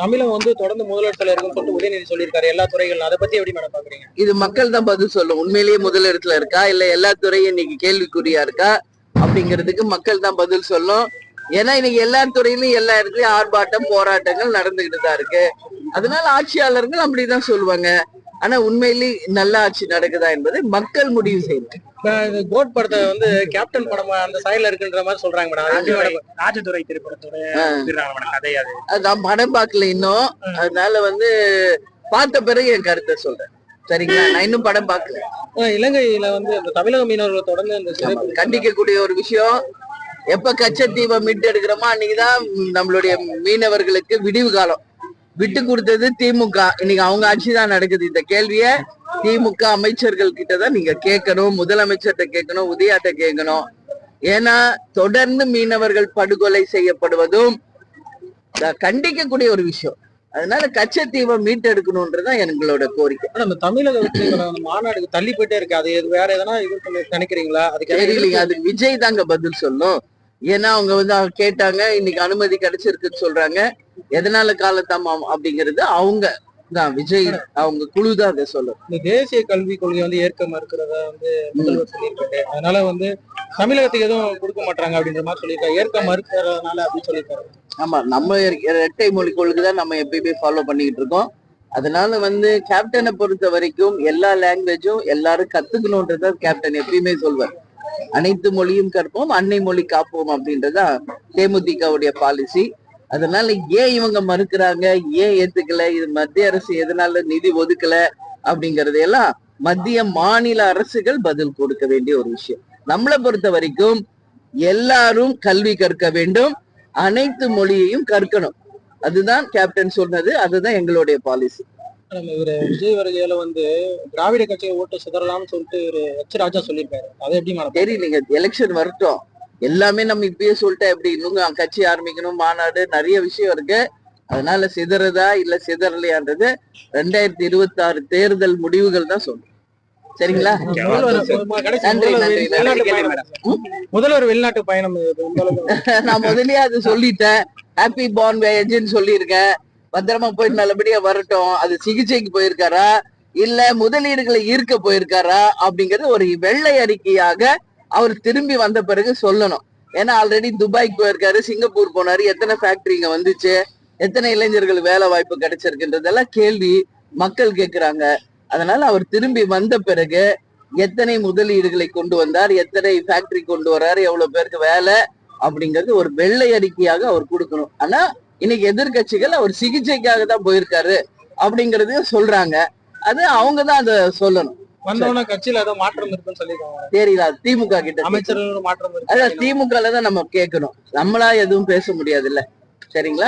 தமிழகம் வந்து தொடர்ந்து முதலிடத்துல இருக்குன்னு சொல்லிட்டு உதயநிதி சொல்லியிருக்காரு. எல்லா துறைகளும் அதை பத்தி எப்படி மேடம் பாக்குறீங்க? இது மக்கள் தான் பதில் சொல்லும். உண்மையிலேயே முதலிடத்துல இருக்கா? இல்ல எல்லா துறையும் இன்னைக்கு கேள்விக்குறியா இருக்கா? அப்படிங்கிறதுக்கு மக்கள் தான் பதில் சொல்லும். ஏன்னா இன்னைக்கு எல்லா துறையிலும் எல்லா இடத்துலயும் ஆர்ப்பாட்டம் போராட்டங்கள் நடந்துகிட்டு தான் இருக்கு. அதனால ஆட்சியாளர்கள் அப்படிதான் சொல்லுவாங்க. ஆனா உண்மையிலேயே நல்ல ஆட்சி நடக்குதா என்பதை மக்கள் முடிவு செய்யணும் இந்த கோட் படத்தை வந்து கேப்டன் படம் அந்த சாயல இருக்குன்ற மாதிரி சொல்றாங்க மேடம். ராஜதுரை திரைப்படத்தோட கதை அது. நான் படம் பார்க்கல இன்னும். அதனால வந்து பார்த்த பிறகு என் கருத்தை சொல்றேன். சரிங்களா? நான் இன்னும் படம் பார்க்கல. இலங்கையில வந்து இந்த தமிழக மீனவர்களை தொடர்ந்து ஆமா, கண்டிக்கக்கூடிய ஒரு விஷயம். எப்ப கச்சத்தீவை மீட்டு எடுக்கிறோமோ அன்னைக்குதான் நம்மளுடைய மீனவர்களுக்கு விடிவு காலம். விட்டு கொடுத்தது திமுக. இன்னைக்கு அவங்க ஆட்சி தான் நடக்குது. இந்த கேள்விய திமுக அமைச்சர்கள் கிட்ட தான் நீங்க கேட்கணும். முதலமைச்சர்கிட்ட கேட்கணும். உதயாட்ட கேட்கணும். ஏன்னா தொடர்ந்து மீனவர்கள் படுகொலை செய்யப்படுவதும் கண்டிக்கக்கூடிய ஒரு விஷயம். அதனால கச்சத்தீவை மீட்டெடுக்கணும்ன்றதுதான் எங்களோட கோரிக்கை. நம்ம தமிழக மாநாடுக்கு தள்ளி போயிட்டே இருக்கு. அது வேற எதனா இது நினைக்கிறீங்களா? எதாவது தெரியலீங்க அது விஜய் தாங்க பதில் சொல்லும் ஏன்னா அவங்க வந்து கேட்டாங்க இன்னைக்கு அனுமதி கிடைச்சிருக்குன்னு சொல்றாங்க. எதனால காலதாமம் அப்படிங்கிறது அவங்க தான். விஜய் அவங்க குழு தான் அதை சொல்லும். இந்த தேசிய கல்விக் கொள்கை வந்து ஏற்க மறுக்கிறதா வந்து முதல்வர் சொல்லியிருக்காரு. அதனால வந்து தமிழகத்துக்கு எதுவும் கொடுக்க மாட்டாங்க அப்படின்ற மாதிரி சொல்லியிருக்காரு. ஏற்க மறுக்கிறதுனால அப்படின்னு சொல்லியிருக்காரு. ஆமா நம்ம இரட்டை மொழி கொள்கை தான் நம்ம எப்பயுமே ஃபாலோ பண்ணிக்கிட்டு இருக்கோம். அதனால வந்து கேப்டனை பொறுத்த வரைக்கும் எல்லா லாங்குவேஜும் எல்லாரும் கத்துக்கணும்ன்றத கேப்டன் எப்பயுமே சொல்வார். அனைத்து மொழியும் கற்போம் அன்னை மொழி காப்போம் அப்படின்றதா தேமுதிகவுடைய பாலிசி அதனால ஏன் இவங்க மறுக்கிறாங்க? ஏன் ஏத்துக்கல? இது மத்திய அரசு எதனால நிதி ஒதுக்கல? அப்படிங்கறது எல்லாம் மத்திய மாநில அரசுகள் பதில் கொடுக்க வேண்டிய ஒரு விஷயம். நம்மளை பொறுத்த வரைக்கும் எல்லாரும் கல்வி கற்க வேண்டும். அனைத்து மொழியையும் கற்கணும். அதுதான் கேப்டன் சொன்னது. அதுதான் எங்களுடைய பாலிசி நம்ம இவரு விஜய் வருகையில வந்து திராவிட கட்சியை ஓட்டு சிதறலாம்னு சொல்லிட்டு ஒரு எச் ராஜா சொல்லியிருக்காரு. அதை எப்படி தெரியலீங்க. எலெக்ஷன் வரட்டும். எல்லாமே நம்ம இப்பயே சொல்லிட்டா எப்படி? இன்னும் கட்சி ஆரம்பிக்கணும் மாநாடு நிறைய விஷயம் இருக்கு. அதனால சிதறதா இல்ல சிதறலையான்றது ரெண்டாயிரத்தி இருபத்தி ஆறு தேர்தல் முடிவுகள் தான் சொல்லும் சரிங்களா? முதல்வர் வெளிநாட்டு. பயணம். நான் முதல்லயே அது சொல்லிட்டேன். ஹாப்பி பார்ன் வேஜ்னு சொல்லியிருக்கேன். பத்திரமா போயிட்டு நல்லபடியா வரட்டும். அது சிகிச்சைக்கு போயிருக்காரா? இல்ல முதலீடுகளை ஈர்க்க போயிருக்காரா? அப்படிங்கறது ஒரு வெள்ளை அறிக்கையாக அவர் திரும்பி வந்த பிறகு சொல்லணும். ஏன்னா ஆல்ரெடி துபாய்க்கு போயிருக்காரு சிங்கப்பூர் போனாரு எத்தனை ஃபேக்டரி இங்க வந்துச்சு எத்தனை இளைஞர்கள் வேலை வாய்ப்பு கிடைச்சிருக்குன்றதெல்லாம் கேள்வி மக்கள் கேக்குறாங்க. அதனால அவர் திரும்பி வந்த பிறகு எத்தனை முதலீடுகளை கொண்டு வந்தார் எத்தனை ஃபேக்டரி கொண்டு வர்றாரு எவ்வளவு பேருக்கு வேலை அப்படிங்கிறது ஒரு வெள்ளை அறிக்கையாக அவர் கொடுக்கணும். ஆனா இன்னைக்கு எதிர்கட்சிகள் அவர் சிகிச்சைக்காக தான் போயிருக்காரு அப்படிங்கறதையும் சொல்றாங்க. அது அவங்க தான் அதை சொல்லணும். வந்தவொடனே கட்சியில ஏதோ மாற்றம் இருக்குன்னு சொல்லியிருக்காங்க. தெரியல திமுக கிட்ட அமைச்சர்கள் மாற்றம் அதான் இருக்கு. திமுக தான் நம்ம கேட்கணும். நம்மளா எதுவும் பேச முடியாது இல்ல சரிங்களா?